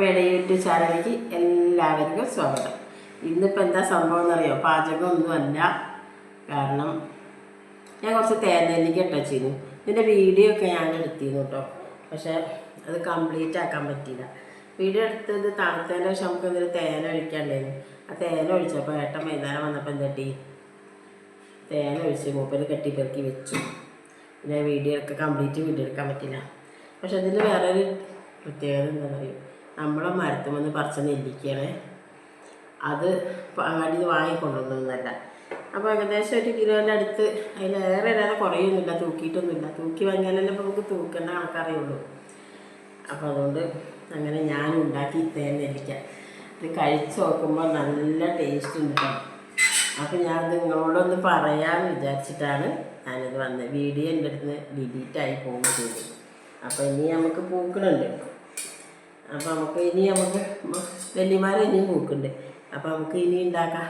വെളിയിട്ട് ചാനലിലേക്ക് എല്ലാവർക്കും സ്വാഗതം. ഇന്നിപ്പോൾ എന്താ സംഭവം എന്നറിയോ? പാചകമൊന്നുമല്ല കാരണം ഞാൻ കുറച്ച് തേനെല്ലിക്ക ഇട്ടിരുന്നു ഇതിന്റെ വീഡിയോ ഒക്കെ ഞാൻ എടുത്തിരുന്നു കേട്ടോ. പക്ഷേ അത് കംപ്ലീറ്റ് ആക്കാൻ പറ്റിയില്ല. വീഡിയോ എടുത്തത് തണുത്തതിന്റെ പക്ഷെ നമുക്ക് എന്തൊരു തേന ഒഴിക്കാണ്ടായിരുന്നു. ആ തേന ഒഴിച്ചപ്പോൾ ഏട്ടൻ വൈകുന്നേരം വന്നപ്പോൾ എന്തട്ടി തേന ഒഴിച്ച് മൂപ്പര് കെട്ടിപ്പെറുക്കി വെച്ചു. പിന്നെ വീഡിയോ ഒക്കെ കംപ്ലീറ്റ് വീഡിയോ എടുക്കാൻ പറ്റില്ല പക്ഷെ അതിൽ വേറൊരു പ്രത്യേകത എന്താ പറയുക നമ്മളെ മരത്തുമെന്ന് പറിച്ച നെല്ലിക്കയാണ്. അത് അങ്ങാടി വാങ്ങിക്കൊണ്ടുവന്നതല്ല. അപ്പോൾ ഏകദേശം ഒരു കിലോന്റെ അടുത്ത് അതിലേറെ ഇല്ലാതെ കുറയൊന്നുമില്ല തൂക്കിയിട്ടൊന്നുമില്ല. തൂക്കി വാങ്ങിയാലല്ലേ ഇപ്പോൾ നമുക്ക് തൂക്കേണ്ട കണക്കറിയുള്ളൂ. അപ്പോൾ അതുകൊണ്ട് അങ്ങനെ ഞാൻ ഉണ്ടാക്കി തേൻ നെല്ലിക്ക. ഇത് കഴിച്ച് നോക്കുമ്പോൾ നല്ല ടേസ്റ്റ് ഉണ്ട് അപ്പോൾ ഞാൻ നിങ്ങളോടൊന്ന് പറയാമെന്ന് വിചാരിച്ചിട്ടാണ് ഞാനിത് വന്നത്. വീഡിയോ എന്റെ അടുത്ത് ഡിലീറ്റ് ആയി ചെയ്തു. അപ്പോൾ ഇനി നമുക്ക് പൂക്കണുണ്ട് അപ്പോൾ നമുക്ക് ഇനി നമുക്ക് നെല്ലിമാരെ ഇനിയും പൂക്കുന്നുണ്ട് അപ്പോൾ നമുക്ക് ഇനി ഉണ്ടാക്കാം.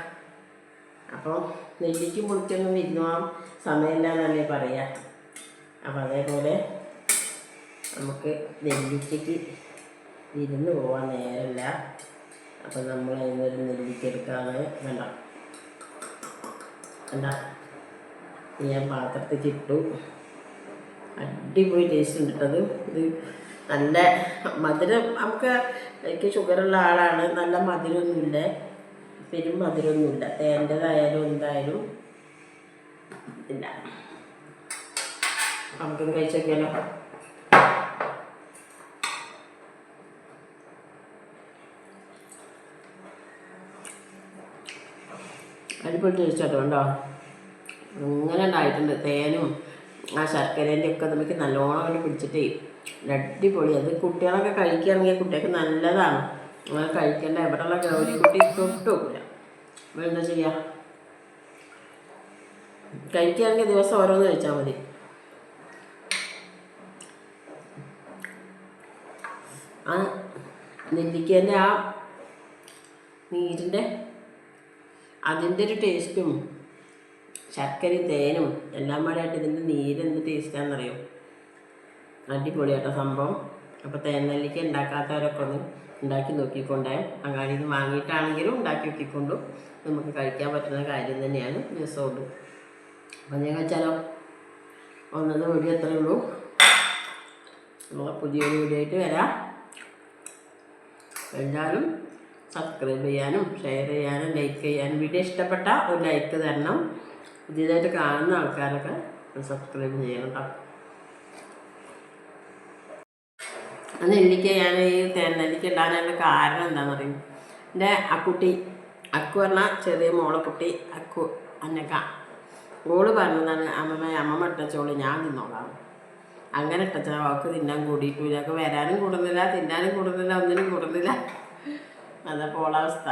അപ്പോൾ നെല്ലിക്കും പുളിക്കൊന്നും വിരുന്നുപോകാൻ സമയമില്ല എന്നല്ലേ പറയാം. അപ്പോൾ അതേപോലെ നമുക്ക് നെല്ലിക്കയ്ക്ക് വിരുന്ന് പോകാൻ നേരമില്ല അപ്പോൾ നമ്മൾ അതിനൊരു നെല്ലിക്ക എടുക്കാതെ വേണ്ട. എന്താ ഞാൻ പാത്രത്തിൽ ഇട്ടു. അടിപൊളി ടേസ്റ്റ് ഉണ്ട് കേട്ടത് ഇത് നല്ല മധുരം നമുക്ക് എനിക്ക് ഷുഗറുള്ള ആളാണ്. നല്ല മധുരമൊന്നുമില്ല പെരും മധുരമൊന്നുമില്ല തേന്റെതായാലും എന്തായാലും ഇല്ല. നമുക്കിത് കഴിച്ച് നോക്കിയാലോ അടിപൊളി ടേസ്റ്റ് കേട്ടോ. ഉണ്ടോ അങ്ങനെ ഉണ്ടായിട്ടുണ്ട്. തേനും ആ ശർക്കരേന്റെ ഒക്കെ നമുക്ക് നല്ലോണം അങ്ങനെ പിടിച്ചിട്ടേ അടിപൊളി. അത് കുട്ടികളൊക്കെ കഴിക്കുകയാണെങ്കിൽ കുട്ടികൾക്ക് നല്ലതാണ്. അങ്ങനെ കഴിക്കേണ്ട എവിടെയുള്ള ഗൗരി കുട്ടി തൊട്ടുമില്ല അപ്പോൾ എന്താ ചെയ്യുക കഴിക്കുകയാണെങ്കിൽ ദിവസം ഓരോന്ന് കഴിച്ചാൽ മതി. ആ നെല്ലിക്കേന്റെ ആ നീരിന്റെ അതിന്റെ ഒരു ടേസ്റ്റും ശർക്കരയും തേനും എല്ലാം പാടായിട്ട് ഇതിന്റെ നീര് എന്ത് ടേസ്റ്റാണെന്നറിയോ? അടിപൊളിയാട്ടോ സംഭവം. അപ്പോൾ തേൻ നെല്ലിക്ക ഉണ്ടാക്കാത്തവരൊക്കെ ഒന്ന് ഉണ്ടാക്കി നോക്കിക്കൊണ്ടേ. അങ്ങനെ ഇത് വാങ്ങിയിട്ടാണെങ്കിലും ഉണ്ടാക്കി നോക്കിക്കൊണ്ടു. നമുക്ക് കഴിക്കാൻ പറ്റുന്ന കാര്യം തന്നെയാണ് ദിവസമുണ്ട് അപ്പം ഞാൻ വെച്ചാലോ ഒന്നത് വീഡിയോ എത്രയേ ഉള്ളൂ. നമ്മൾ പുതിയൊരു വീഡിയോ ആയിട്ട് വരാം. എല്ലാവരും സബ്സ്ക്രൈബ് ചെയ്യാനും ഷെയർ ചെയ്യാനും ലൈക്ക് ചെയ്യാനും. വീഡിയോ ഇഷ്ടപ്പെട്ട ഒരു ലൈക്ക് തരണം. പുതിയതായിട്ട് കാണുന്ന ആൾക്കാരൊക്കെ സബ്സ്ക്രൈബ് ചെയ്യണം കേട്ടോ ആ നെല്ലിക്ക ഞാൻ ഈ തേനെല്ലിക്ക ഇടാനുള്ള കാരണം എന്താണെന്ന് പറയും എന്റെ അക്കുട്ടി അക്കു പറഞ്ഞാൽ ചെറിയ മോളെ കുട്ടി അക്കു അന്നക്ക. ഓൾ പറഞ്ഞതാണ് അമ്മമ്മ അമ്മമ്മ ഇട്ടച്ചോൾ ഞാൻ തിന്നോളാം അങ്ങനെ ഇട്ടച്ച അവൾക്ക് തിന്നാൻ കൂടിയിട്ടില്ല. ഇതൊക്കെ വരാനും കൂടുന്നില്ല തിന്നാനും കൂടുന്നില്ല ഒന്നിനും കൂടുന്നില്ല. അതപ്പോൾ ഓളവസ്ഥ.